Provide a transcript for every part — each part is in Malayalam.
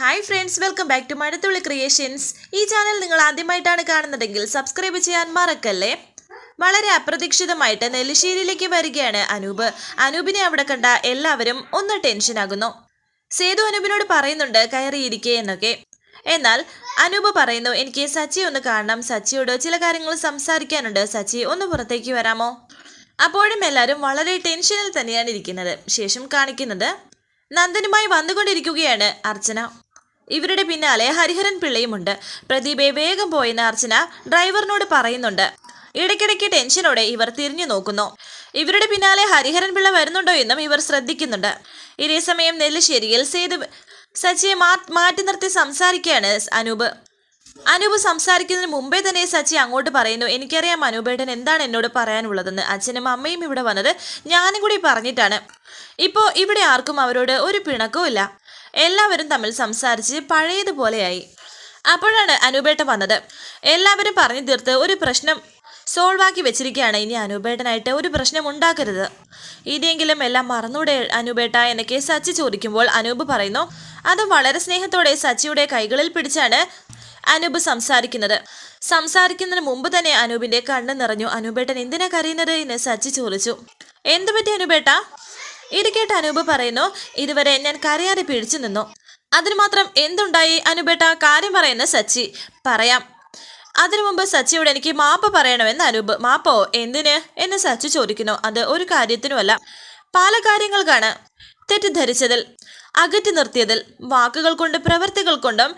Hi friends welcome back to Mazhathulli creations ഈ ചാനൽ നിങ്ങൾ ആദ്യമായിട്ടാണ് കാണുന്നതെങ്കിൽ സബ്സ്ക്രൈബ് ചെയ്യാൻ മറക്കല്ലേ? വളരെ അപ്രതീക്ഷിതമായിട്ട് നെല്ലിശ്ശേരിയിലേക്ക് വരികയാണ് അനൂപ്. അനൂപിനെ അവിടെ കണ്ട എല്ലാവരും ഒന്ന് ടെൻഷനാകുന്നു സേതു അനൂപിനോട് പറയുന്നുണ്ട് കയറിയിരിക്കേ എന്നൊക്കെ. എന്നാൽ അനൂപ് പറയുന്നു എനിക്ക് സച്ചി ഒന്ന് കാണണം. സച്ചിയോട് ചില കാര്യങ്ങൾ സംസാരിക്കാനുണ്ട്. സച്ചി ഒന്ന് പുറത്തേക്ക് വരാമോ? അപ്പോഴും എല്ലാവരും വളരെ ടെൻഷനിൽ തന്നെയാണ് ഇരിക്കുന്നത്. ശേഷം കാണിക്കുന്നത് നന്ദനുമായി വന്നുകൊണ്ടിരിക്കുകയാണ് അർച്ചന. ഇവരുടെ പിന്നാലെ ഹരിഹരൻ പിള്ളയുമുണ്ട്. പ്രദീപെ വേഗം പോയെന്ന് അർച്ചന ഡ്രൈവറിനോട് പറയുന്നുണ്ട്. ഇടയ്ക്കിടയ്ക്ക് ടെൻഷനോടെ ഇവർ തിരിഞ്ഞു നോക്കുന്നു. ഇവരുടെ പിന്നാലെ ഹരിഹരൻ പിള്ള വരുന്നുണ്ടോ എന്നും ഇവർ ശ്രദ്ധിക്കുന്നുണ്ട്. ഇതേ സമയം നെല്ലിശ്ശേരിയിൽ സേതു സച്ചിയെ മാറ്റി നിർത്തി സംസാരിക്കുകയാണ് അനൂപ്. അനൂപ് സംസാരിക്കുന്നതിന് മുമ്പേ തന്നെ സച്ചി അങ്ങോട്ട് പറയുന്നു എനിക്കറിയാം അനൂപേട്ടൻ എന്താണ് എന്നോട് പറയാനുള്ളതെന്ന്. അച്ഛനും അമ്മയും ഇവിടെ വന്നത് ഞാനും കൂടി പറഞ്ഞിട്ടാണ്. ഇപ്പോൾ ഇവിടെ ആർക്കും അവരോട് ഒരു പിണക്കവും ഇല്ല. എല്ലാവരും തമ്മിൽ സംസാരിച്ച് പഴയതുപോലെയായി. അപ്പോഴാണ് അനൂപേട്ട വന്നത്. എല്ലാവരും പറഞ്ഞു തീർത്ത് ഒരു പ്രശ്നം സോൾവ് ആക്കി വെച്ചിരിക്കുകയാണ്. ഇനി അനൂപേട്ടനായിട്ട് ഒരു പ്രശ്നം ഉണ്ടാക്കരുത്. ഇതെങ്കിലും എല്ലാം മറന്നൂടെ അനൂപേട്ട എന്നൊക്കെ സച്ചി ചോദിക്കുമ്പോൾ അനൂപ് പറയുന്നു അത് വളരെ സ്നേഹത്തോടെ സച്ചിയുടെ കൈകളിൽ പിടിച്ചാണ് അനൂപ് സംസാരിക്കുന്നത്. സംസാരിക്കുന്നതിന് മുമ്പ് തന്നെ അനൂപിന്റെ കണ്ണ് നിറഞ്ഞു. അനൂപേട്ടൻ എന്തിനാ കരയുന്നത്? എന്ന് സച്ചി ചോദിച്ചു. എന്തു പറ്റി അനൂപേട്ട? ഇത് കേട്ട് അനൂപ് പറയുന്നു ഇതുവരെ ഞാൻ കരയാതെ പിടിച്ചു നിന്നു. അതിന് മാത്രം എന്തുണ്ടായി? അനുപേട്ട കാര്യം പറയുന്ന സച്ചി. പറയാം. അതിനു മുമ്പ് സച്ചിയോട് എനിക്ക് മാപ്പ് പറയണമെന്ന് അനൂപ്. മാപ്പോ? എന്തിന്? എന്ന് സച്ചി ചോദിക്കുന്നു. അത് ഒരു കാര്യത്തിനുമല്ല. പല കാര്യങ്ങൾക്കാണ്. തെറ്റിദ്ധരിച്ചതിൽ അകറ്റി നിർത്തിയതിൽ വാക്കുകൾ കൊണ്ട് പ്രവൃത്തികൾ കൊണ്ടും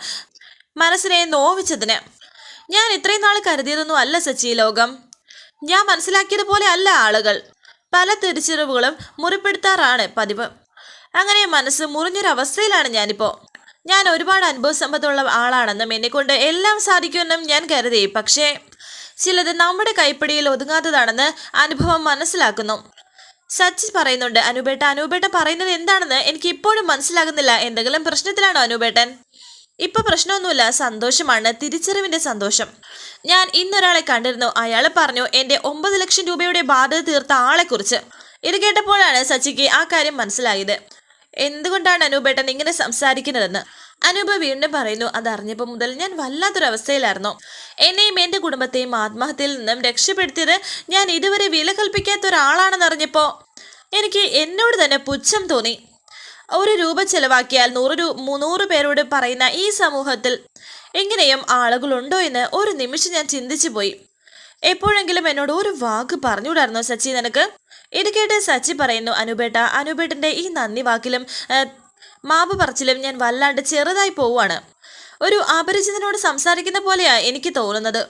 മനസ്സിനെ നോവിച്ചതിന്. ഞാൻ ഇത്രയും നാൾ കരുതിയതൊന്നും അല്ല സച്ചി ലോകം. ഞാൻ മനസ്സിലാക്കിയത് പോലെ അല്ല ആളുകൾ. പല തിരിച്ചറിവുകളും മുറിപ്പെടുത്താറാണ് പതിവ്. അങ്ങനെ മനസ്സ് മുറിഞ്ഞൊരവസ്ഥയിലാണ് ഞാനിപ്പോൾ ഞാൻ ഒരുപാട് അനുഭവ സമ്പത്തുള്ള ആളാണെന്നും എന്നെക്കൊണ്ട് എല്ലാം സാധിക്കുമെന്നും ഞാൻ കരുതി. പക്ഷേ ചിലത് നമ്മുടെ കൈപ്പിടിയിൽ ഒതുങ്ങാത്തതാണെന്ന് അനുഭവം മനസ്സിലാക്കുന്നു. സച്ചി പറയുന്നുണ്ട് അനുപേട്ട അനുപേട്ട പറയുന്നത് എന്താണെന്ന് എനിക്ക് ഇപ്പോഴും മനസ്സിലാകുന്നില്ല. എന്തെങ്കിലും പ്രശ്നത്തിലാണോ അനുപേട്ടൻ? ഇപ്പൊ പ്രശ്നമൊന്നുമില്ല സന്തോഷമാണ് തിരിച്ചറിവിന്റെ സന്തോഷം. ഞാൻ ഇന്നൊരാളെ കണ്ടിരുന്നു അയാൾ പറഞ്ഞു എന്റെ ഒമ്പത് ലക്ഷം രൂപയുടെ ബാധ്യത തീർത്ത ആളെ ആളെക്കുറിച്ച്. ഇത് കേട്ടപ്പോഴാണ് സച്ചിക്ക് ആ കാര്യം മനസ്സിലായത്. എന്തുകൊണ്ടാണ് അനൂപേട്ടൻ ഇങ്ങനെ സംസാരിക്കുന്നതെന്ന്? അനൂപ വീണ്ടും പറയുന്നു അതറിഞ്ഞപ്പോൾ മുതൽ ഞാൻ വല്ലാത്തൊരവസ്ഥയിലായിരുന്നു. എന്നെയും എന്റെ കുടുംബത്തെയും ആത്മഹത്യയിൽ നിന്നും രക്ഷപ്പെടുത്തിയത് ഞാൻ ഇതുവരെ വില കൽപ്പിക്കാത്ത ഒരാളാണെന്നറിഞ്ഞപ്പോൾ എനിക്ക് എന്നോട് തന്നെ പുച്ഛം തോന്നി. ഒരു രൂപ ചെലവാക്കിയാൽ നൂറ് രൂ മുന്നൂറ് പേരോട് പറയുന്ന ഈ സമൂഹത്തിൽ എങ്ങനെയും ആളുകളുണ്ടോ എന്ന് ഒരു നിമിഷം ഞാൻ ചിന്തിച്ചു പോയി. എപ്പോഴെങ്കിലും എന്നോട് ഒരു വാക്ക് പറഞ്ഞുകൂടായിരുന്നോ സച്ചി നിനക്ക്? ഇത് കേട്ട് സച്ചി പറയുന്നു അനുപേട്ട അനുപേട്ടന്റെ ഈ നന്ദി വാക്കിലും മാപ്പ് പറച്ചിലും ഞാൻ വല്ലാണ്ട് ചെറുതായി പോവുകയാണ്. ഒരു അപരിചിതനോട് സംസാരിക്കുന്ന പോലെയാണ് എനിക്ക് തോന്നുന്നത്.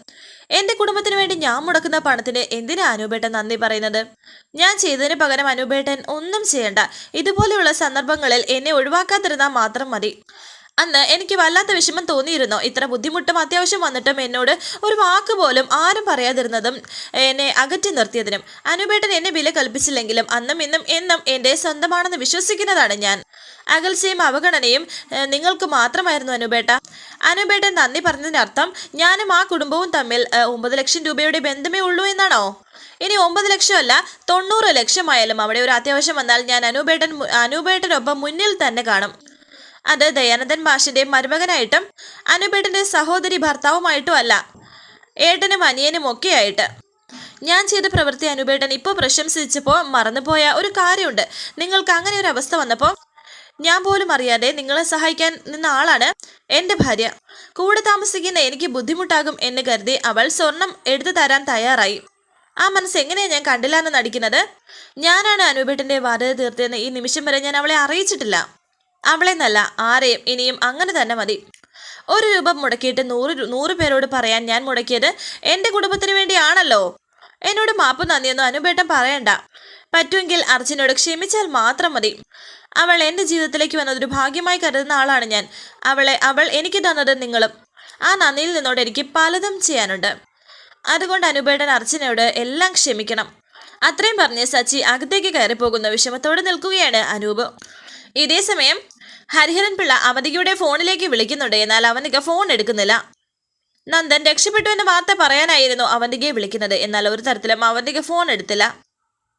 എന്റെ കുടുംബത്തിന് വേണ്ടി ഞാൻ മുടക്കുന്ന പണത്തിന് എന്തിനാ അനുപേട്ടൻ നന്ദി പറയുന്നത്? ഞാൻ ചെയ്തതിന് പകരം അനുപേട്ടൻ ഒന്നും ചെയ്യണ്ട. ഇതുപോലെയുള്ള സന്ദർഭങ്ങളിൽ എന്നെ ഒഴിവാക്കാതിരുന്നാൽ മാത്രം മതി. അന്ന് എനിക്ക് വല്ലാത്ത വിഷമം തോന്നിയിരുന്നു. ഇത്ര ബുദ്ധിമുട്ടും അത്യാവശ്യം വന്നിട്ടും എന്നോട് ഒരു വാക്ക് പോലും ആരും പറയാതിരുന്നതും എന്നെ അകറ്റി നിർത്തിയതിനും അനുപേട്ടൻ എന്നെ വില കൽപ്പിച്ചില്ലെങ്കിലും അന്നും ഇന്നും എന്നും എന്റെ സ്വന്തമാണെന്ന് വിശ്വസിക്കുന്നതാണ് ഞാൻ. അകൽച്ചയും അവഗണനയും നിങ്ങൾക്ക് മാത്രമായിരുന്നു അനുപേട്ട അനുപേട്ടൻ നന്ദി പറഞ്ഞതിനർത്ഥം ഞാനും ആ കുടുംബവും തമ്മിൽ ഒമ്പത് ലക്ഷം രൂപയുടെ ബന്ധമേ ഉള്ളൂ എന്നാണോ? ഇനി ഒമ്പത് ലക്ഷമല്ല തൊണ്ണൂറ് ലക്ഷമായാലും അവിടെ ഒരു അത്യാവശ്യം വന്നാൽ ഞാൻ അനൂപേട്ടൻ മു- അനൂപേട്ടനൊപ്പം മുന്നിൽ തന്നെ കാണും. അത് ദയാനന്ദൻ മാഷിന്റെ മരുമകനായിട്ടും അനുപേട്ടന്റെ സഹോദരി ഭർത്താവുമായിട്ടും അല്ല ഏട്ടനും അനിയനും ഒക്കെയായിട്ട്. ഞാൻ ചെയ്ത പ്രവൃത്തി അനുപേട്ടൻ ഇപ്പോൾ പ്രശംസിച്ചപ്പോൾ മറന്നുപോയ ഒരു കാര്യമുണ്ട്. നിങ്ങൾക്ക് അങ്ങനെ ഒരു അവസ്ഥ വന്നപ്പോൾ ഞാൻ പോലും അറിയാതെ നിങ്ങളെ സഹായിക്കാൻ നിന്ന ആളാണ് എന്റെ ഭാര്യ. കൂടെ താമസിക്കുന്ന എനിക്ക് ബുദ്ധിമുട്ടാകും എന്ന് കരുതി അവൾ സ്വർണം എടുത്തു തരാൻ തയ്യാറായി. ആ മനസ്സ് എങ്ങനെയാണ് ഞാൻ കണ്ടില്ലാന്ന് നടിക്കുന്നത്? ഞാനാണ് അനുപേട്ടന്റെ ബാധ്യത തീർത്തതെന്ന് ഈ നിമിഷം വരെ ഞാൻ അവളെ അറിയിച്ചിട്ടില്ല. അവളെ നല്ല ആരെയും ഇനിയും അങ്ങനെ തന്നെ മതി. ഒരു രൂപ മുടക്കിയിട്ട് നൂറ് നൂറ് പേരോട് പറയാൻ ഞാൻ മുടക്കിയത് എന്റെ കുടുംബത്തിന് വേണ്ടിയാണല്ലോ. എന്നോട് മാപ്പ് നന്ദിയൊന്നും അനുപേട്ടൻ പറയണ്ട. പറ്റുമെങ്കിൽ അർജുനോട് ക്ഷമിച്ചാൽ മാത്രം മതി. അവൾ എന്റെ ജീവിതത്തിലേക്ക് വന്നതൊരു ഭാഗ്യമായി കരുതുന്ന ആളാണ് ഞാൻ. അവളെ അവൾ എനിക്ക് തന്നത് നിങ്ങളും. ആ നന്ദിയിൽ നിന്നോട് എനിക്ക് പലതും ചെയ്യാനുണ്ട്. അതുകൊണ്ട് അനുപേട്ടൻ അർച്ചനയോട് എല്ലാം ക്ഷമിക്കണം. അത്രയും പറഞ്ഞ് സച്ചി അകത്തേക്ക് കയറി പോകുന്ന വിഷമത്തോടെ നിൽക്കുകയാണ് അനൂപ്. ഇതേ സമയം ഹരിഹരൻ പിള്ള അവധിയുടെ ഫോണിലേക്ക് വിളിക്കുന്നുണ്ട്. എന്നാൽ അവനൊക്കെ ഫോൺ എടുക്കുന്നില്ല. നന്ദൻ രക്ഷപ്പെട്ടു എന്ന വാർത്ത പറയാനായിരുന്നു അവന്തികയെ വിളിക്കുന്നത്. എന്നാൽ ഒരു തരത്തിലും അവന്തിക ഫോൺ എടുത്തില്ല.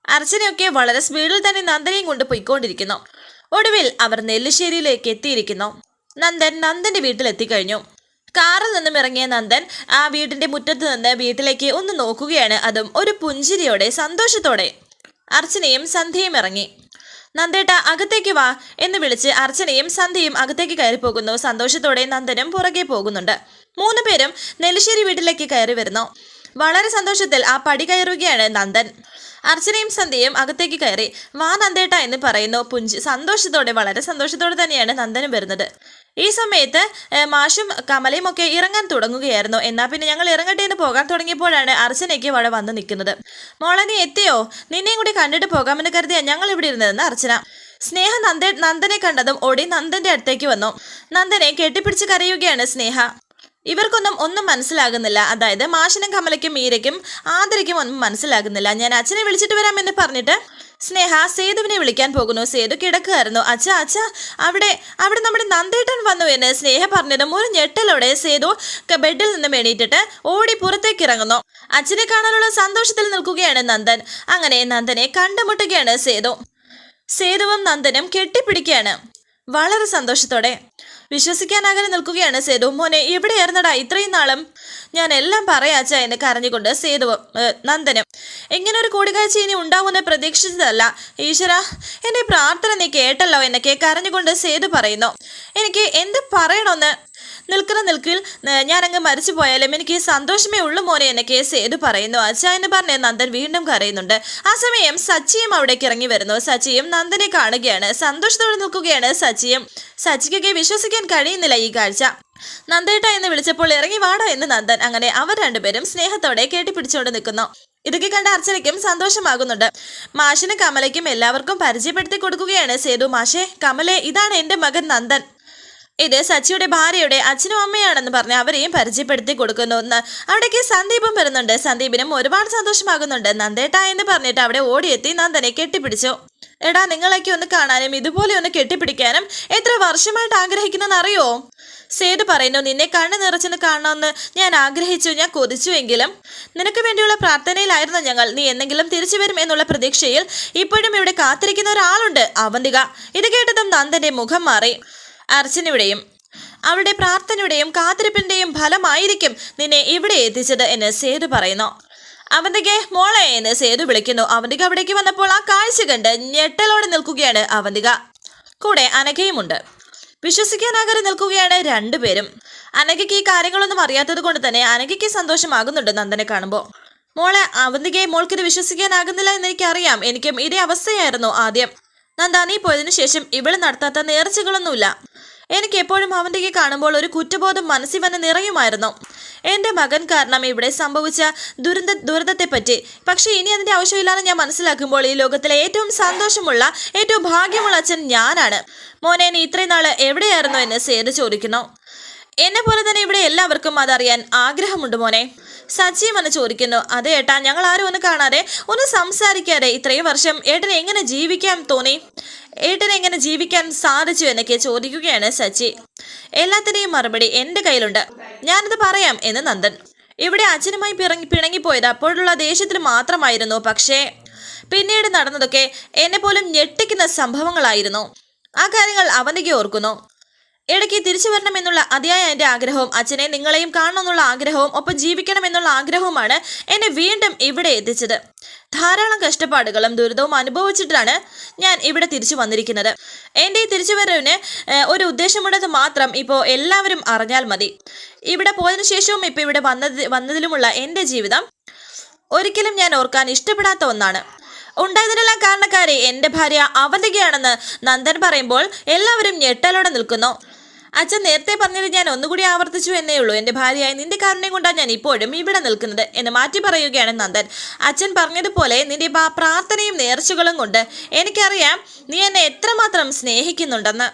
അർച്ചനയൊക്കെ വളരെ സ്പീഡിൽ തന്നെ നന്ദനെയും കൊണ്ട് പോയിക്കൊണ്ടിരിക്കുന്നു. ഒടുവിൽ അവർ നെല്ലിശ്ശേരിയിലേക്ക് എത്തിയിരിക്കുന്നു. നന്ദൻ നന്ദന്റെ വീട്ടിലെത്തിക്കഴിഞ്ഞു കാറിൽ നിന്നും ഇറങ്ങിയ നന്ദൻ ആ വീടിന്റെ മുറ്റത്ത് നിന്ന് വീട്ടിലേക്ക് ഒന്ന് നോക്കുകയാണ്. അതും ഒരു പുഞ്ചിരിയോടെ സന്തോഷത്തോടെ. അർച്ചനയും സന്ധ്യയും ഇറങ്ങി. നന്ദേട്ട അകത്തേക്ക് വാ എന്ന് വിളിച്ച് അർച്ചനയും സന്ധ്യയും അകത്തേക്ക് കയറി പോകുന്നു സന്തോഷത്തോടെ നന്ദനും പുറകെ പോകുന്നുണ്ട്. മൂന്ന് പേരും നെല്ലിശ്ശേരി വീട്ടിലേക്ക് കയറി വരുന്നു. വളരെ സന്തോഷത്തിൽ ആ പടി കയറുകയാണ് നന്ദൻ. അർച്ചനയും സന്ധ്യയും അകത്തേക്ക് കയറി വാ നന്ദേട്ട എന്ന് പറയുന്നു പുഞ്ചി. സന്തോഷത്തോടെ വളരെ സന്തോഷത്തോടെ തന്നെയാണ് നന്ദനും വരുന്നത്. ഈ സമയത്ത് മാഷും കമലയും ഒക്കെ ഇറങ്ങാൻ തുടങ്ങുകയായിരുന്നു. എന്നാൽ പിന്നെ ഞങ്ങൾ ഇറങ്ങട്ടെ എന്ന് പോകാൻ തുടങ്ങിയപ്പോഴാണ് അർച്ചനയ്ക്ക് വള വന്ന് നിൽക്കുന്നത്. മോളെ നീ എത്തിയോ? നിന്നെയും കൂടി കണ്ടിട്ട് പോകാമെന്ന് കരുതിയാ ഞങ്ങൾ ഇവിടെ ഇരുന്നതെന്ന് അർച്ചന. സ്നേഹ നന്ദ നന്ദനെ കണ്ടതും ഓടി നന്ദന്റെ അടുത്തേക്ക് വന്നു. നന്ദനെ കെട്ടിപ്പിടിച്ച് കരയുകയാണ് സ്നേഹ. ഇവർക്കൊന്നും ഒന്നും മനസ്സിലാകുന്നില്ല. അതായത് മാഷിനും കമലയ്ക്കും മീരയ്ക്കും ആദരയ്ക്കും ഒന്നും മനസ്സിലാകുന്നില്ല. ഞാൻ അച്ഛനെ വിളിച്ചിട്ട് വരാമെന്ന് പറഞ്ഞിട്ട് സ്നേഹ സേതുവിനെ വിളിക്കാൻ പോകുന്നു. സേതു കിടക്കുകയായിരുന്നു അച്ഛ അച്ഛ അവിടെ അവിടെ നമ്മുടെ നന്ദേട്ടൻ വന്നു എന്ന് സ്നേഹ പറഞ്ഞതും ഒരു ഞെട്ടലോടെ സേതു ബെഡിൽ നിന്ന് എണീറ്റിട്ട് ഓടി പുറത്തേക്ക് ഇറങ്ങുന്നു. അച്ഛനെ കാണാനുള്ള സന്തോഷത്തിൽ നിൽക്കുകയാണ് നന്ദൻ. അങ്ങനെ നന്ദനെ കണ്ടുമുട്ടുകയാണ് സേതു. സേതുവും നന്ദനും കെട്ടിപ്പിടിക്കുകയാണ്. വളരെ സന്തോഷത്തോടെ വിശ്വസിക്കാനാകാതെ നിൽക്കുകയാണ് സേതു. മോനെ എവിടെയായിരുന്നടാ? ഇത്രയും നാളും ഞാൻ എല്ലാം പറയാച്ച എന്ന് കരഞ്ഞുകൊണ്ട് സേതുവും നന്ദനം. ഇങ്ങനെ ഒരു കൂടിക്കാഴ്ച ഇനി ഉണ്ടാവുമെന്ന് പ്രതീക്ഷിച്ചതല്ല. ഈശ്വര എന്റെ പ്രാർത്ഥന നീ കേട്ടല്ലോ എന്നൊക്കെ കരഞ്ഞുകൊണ്ട് സേതു പറയുന്നു. എനിക്ക് എന്ത് പറയണമെന്ന് നിൽക്കുന്ന നിൽക്കിൽ ഞാനങ്ങ് മരിച്ചു പോയാലും എനിക്ക് സന്തോഷമേ ഉള്ളൂ മോനെ എന്നൊക്കെ സേതു പറയുന്നു. അച്ഛ എന്ന് പറഞ്ഞ് നന്ദൻ വീണ്ടും കരയുന്നുണ്ട്. ആ സമയം സച്ചിയും അവിടേക്ക് ഇറങ്ങി വരുന്നു. സച്ചിയും നന്ദനെ കാണുകയാണ്. സന്തോഷത്തോടെ നിൽക്കുകയാണ് സച്ചിയും. സച്ചിക്കൊക്കെ വിശ്വസിക്കാൻ കഴിയുന്നില്ല ഈ കാഴ്ച. നന്ദേട്ട എന്ന് വിളിച്ചപ്പോൾ ഇറങ്ങി വാടാ എന്ന് നന്ദൻ അങ്ങനെ അവർ രണ്ടുപേരും സ്നേഹത്തോടെ കെട്ടിപ്പിടിച്ചുകൊണ്ട് നിൽക്കുന്നു. ഇതൊക്കെ കണ്ട അർച്ചനയ്ക്കും സന്തോഷമാകുന്നുണ്ട്. മാഷിനും കമലയ്ക്കും എല്ലാവർക്കും പരിചയപ്പെടുത്തി കൊടുക്കുകയാണ് സേതു മാഷെ. കമലെ ഇതാണ് എന്റെ മകൻ നന്ദൻ. ഇത് സച്ചിയുടെ ഭാര്യയുടെ അച്ഛനും അമ്മയാണെന്ന് പറഞ്ഞ് അവരെയും പരിചയപ്പെടുത്തി കൊടുക്കുന്നു. അവിടേക്ക് സന്ദീപും വരുന്നുണ്ട്. സന്ദീപിനും ഒരുപാട് സന്തോഷമാകുന്നുണ്ട്. നന്ദേട്ട എന്ന് പറഞ്ഞിട്ട് അവിടെ ഓടിയെത്തി നന്ദനെ കെട്ടിപ്പിടിച്ചു. എടാ നിങ്ങളൊക്കെ ഒന്ന് കാണാനും ഇതുപോലെ ഒന്ന് കെട്ടിപ്പിടിക്കാനും എത്ര വർഷമായിട്ട് ആഗ്രഹിക്കുന്നെന്ന് അറിയോ സേതു പറയുന്നു നിന്നെ കണ്ണു നിറച്ചെന്ന് കാണണമെന്ന് ഞാൻ ആഗ്രഹിച്ചു. ഞാൻ കൊതിച്ചുവെങ്കിലും നിനക്ക് വേണ്ടിയുള്ള പ്രാർത്ഥനയിലായിരുന്നു ഞങ്ങൾ. നീ എന്തെങ്കിലും തിരിച്ചു വരും എന്നുള്ള പ്രതീക്ഷയിൽ ഇപ്പോഴും ഇവിടെ കാത്തിരിക്കുന്ന ഒരാളുണ്ട് അവന്തിക. ഇത് കേട്ടതും നന്ദന്റെ മുഖം മാറി. അർച്ചനയുടെയും അവളുടെ പ്രാർത്ഥനയുടെയും കാത്തിരിപ്പിന്റെയും ഫലമായിരിക്കും നിന്നെ ഇവിടെ എത്തിച്ചത് എന്ന് സേതു പറയുന്നു. അവന്തികെ മോളെ എന്ന് സേതു വിളിക്കുന്നു. അവന്തിക അവിടേക്ക് വന്നപ്പോൾ ആ കാഴ്ച കണ്ട് ഞെട്ടലോടെ നിൽക്കുകയാണ് അവന്തിക. കൂടെ അനഘയുമുണ്ട് വിശ്വസിക്കാനാകാതെ നിൽക്കുകയാണ് രണ്ടുപേരും. അനഘയ്ക്ക് ഈ കാര്യങ്ങളൊന്നും അറിയാത്തത് കൊണ്ട് തന്നെ അനഘയ്ക്ക് സന്തോഷമാകുന്നുണ്ട് നന്ദനെ കാണുമ്പോൾ. മോളെ അവന്തികയെ മോൾക്കിത് വിശ്വസിക്കാനാകുന്നില്ല എന്ന് എനിക്കറിയാം. എനിക്കും ഇതേ അവസ്ഥയായിരുന്നു ആദ്യം. നന്ദ നീ പോയതിനു ശേഷം ഇവൾ നടത്താത്ത നേർച്ചകളൊന്നുമില്ല. എനിക്ക് എപ്പോഴും അവന്റെ കാണുമ്പോൾ ഒരു കുറ്റബോധം മനസ്സിൽ വന്ന് നിറയുമായിരുന്നു. എന്റെ മകൻ കാരണം ഇവിടെ സംഭവിച്ച ദുരന്ത പറ്റി പക്ഷേ ഇനി അതിന്റെ ആവശ്യമില്ലാന്ന് ഞാൻ മനസ്സിലാക്കുമ്പോൾ ഈ ലോകത്തിലെ ഏറ്റവും സന്തോഷമുള്ള ഏറ്റവും ഭാഗ്യമുള്ള അച്ഛൻ ഞാനാണ്. മോനെ നീ ഇത്രയും നാൾ എവിടെയായിരുന്നു എന്ന് സേത് ചോദിക്കുന്നു. എന്നെ പോലെ തന്നെ ഇവിടെ എല്ലാവർക്കും അതറിയാൻ ആഗ്രഹമുണ്ട് മോനെ. സച്ചിയും വന്ന് ചോദിക്കുന്നു അതെ ഏട്ടാ ഞങ്ങൾ ആരും ഒന്ന് കാണാതെ ഒന്ന് സംസാരിക്കാതെ ഇത്രയും വർഷം ഏട്ടനെ എങ്ങനെ ജീവിക്കാൻ തോന്നി? ഏട്ടനെ എങ്ങനെ ജീവിക്കാൻ സാധിച്ചു? എന്നൊക്കെ ചോദിക്കുകയാണ് സച്ചി. എല്ലാത്തിനെയും മറുപടി എന്റെ കയ്യിലുണ്ട്. ഞാനത് പറയാം എന്ന് നന്ദൻ. ഇവിടെ അച്ഛനുമായി പിറങ്ങി പിണങ്ങിപ്പോയത് അപ്പോഴുള്ള ദേഷ്യത്തിൽ മാത്രമായിരുന്നു. പക്ഷേ പിന്നീട് നടന്നതൊക്കെ എന്നെ പോലും ഞെട്ടിക്കുന്ന സംഭവങ്ങളായിരുന്നു. ആ കാര്യങ്ങൾ അവനകെ ഓർക്കുന്നു. ഇടയ്ക്ക് തിരിച്ചു വരണമെന്നുള്ള അതിയായ എന്റെ ആഗ്രഹവും അച്ഛനെ നിങ്ങളെയും കാണണമെന്നുള്ള ആഗ്രഹവും ഒപ്പം ജീവിക്കണമെന്നുള്ള ആഗ്രഹവുമാണ് എന്നെ വീണ്ടും ഇവിടെ എത്തിച്ചത്. ധാരാളം കഷ്ടപ്പാടുകളും ദുരിതവും അനുഭവിച്ചിട്ടാണ് ഞാൻ ഇവിടെ തിരിച്ചു വന്നിരിക്കുന്നത്. എന്റെ ഈ തിരിച്ചുവരവിന് ഒരു ഉദ്ദേശമുള്ളത് മാത്രം ഇപ്പോൾ എല്ലാവരും അറിഞ്ഞാൽ മതി. ഇവിടെ പോയതിനു ശേഷവും ഇപ്പോൾ ഇവിടെ വന്നത് വന്നതിലുമുള്ള എന്റെ ജീവിതം ഒരിക്കലും ഞാൻ ഓർക്കാൻ ഇഷ്ടപ്പെടാത്ത ഒന്നാണ്. ഉണ്ടായതിനെല്ലാം കാരണക്കാരെ എന്റെ ഭാര്യ അവന്തികയാണെന്ന് നന്ദൻ പറയുമ്പോൾ എല്ലാവരും ഞെട്ടലോടെ നിൽക്കുന്നു. അച്ഛൻ നേരത്തെ പറഞ്ഞത് ഞാൻ ഒന്നുകൂടി ആവർത്തിച്ചു എന്നേ ഉള്ളൂ. എന്റെ ഭാര്യയായി നിന്റെ കാരുണ്യം കൊണ്ടാണ് ഞാൻ ഇപ്പോഴും ഇവിടെ നിൽക്കുന്നത് എന്ന് മാറ്റി പറയുകയാണ് നന്ദൻ. അച്ഛൻ പറഞ്ഞതുപോലെ നിന്റെ പ്രാർത്ഥനയും നേർച്ചകളും കൊണ്ട് എനിക്കറിയാം നീ എന്നെ എത്രമാത്രം സ്നേഹിക്കുന്നുണ്ടെന്ന്.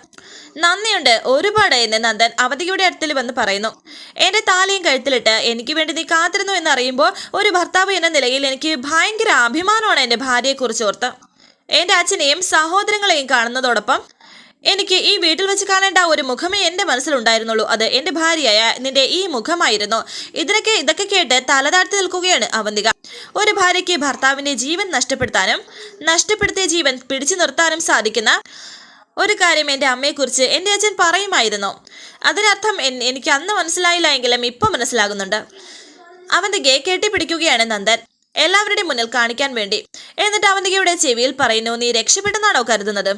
നന്ദിയുണ്ട് ഒരുപാട് എന്ന് നന്ദൻ അവധിയുടെ അടുത്തിൽ വന്ന് പറയുന്നു. എന്റെ താലിയും കഴുത്തിലിട്ട് എനിക്ക് വേണ്ടി നീ കാത്തിരുന്നു എന്നറിയുമ്പോൾ ഒരു ഭർത്താവ് എന്ന നിലയിൽ എനിക്ക് ഭയങ്കര അഭിമാനമാണ് എന്റെ ഭാര്യയെക്കുറിച്ച് ഓർത്ത്. എന്റെ അച്ഛനെയും സഹോദരങ്ങളെയും കാണുന്നതോടൊപ്പം എനിക്ക് ഈ വീട്ടിൽ വെച്ച് കാണേണ്ട ഒരു മുഖമേ എന്റെ മനസ്സിലുണ്ടായിരുന്നുള്ളൂ. അത് എന്റെ ഭാര്യയായ നിന്റെ ഈ മുഖമായിരുന്നു. ഇതിനൊക്കെ ഇതൊക്കെ കേട്ട് തലതാഴ്ത്തി നിൽക്കുകയാണ് അവന്തിക. ഒരു ഭാര്യയ്ക്ക് ഭർത്താവിന്റെ ജീവൻ നഷ്ടപ്പെടുത്താനും നഷ്ടപ്പെടുത്തിയ ജീവൻ പിടിച്ചു നിർത്താനും സാധിക്കുന്ന ഒരു കാര്യം എന്റെ അമ്മയെക്കുറിച്ച് എന്റെ അച്ഛൻ പറയുമായിരുന്നു. അതിനർത്ഥം എനിക്ക് അന്ന് മനസ്സിലായില്ല എങ്കിലും ഇപ്പം മനസ്സിലാകുന്നുണ്ട്. അവന്തികയെ കെട്ടിപ്പിടിക്കുകയാണ് നന്ദൻ. എല്ലാവരുടെയും മുന്നിൽ കാണിക്കാൻ വേണ്ടി. എന്നിട്ട് അവന്തികയുടെ ചെവിയിൽ പറയുന്നു നീ രക്ഷപ്പെട്ടെന്നാണോ കരുതുന്നത്?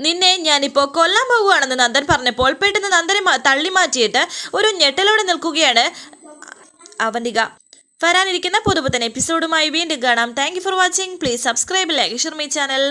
നിന്നെ ഞാനിപ്പോ കൊല്ലാൻ പോകുകയാണെന്ന് നന്ദൻ പറഞ്ഞപ്പോൾ പെട്ടെന്ന് നന്ദനെ തള്ളി മാറ്റിയിട്ട് ഒരു ഞെട്ടലോടെ നിൽക്കുകയാണ് അവന്തിക. വരാനിരിക്കുന്ന പുതുപുത്തൻ എപ്പിസോഡുമായി വീണ്ടും കാണാം. Thank for watching please subscribe like Sharmi channel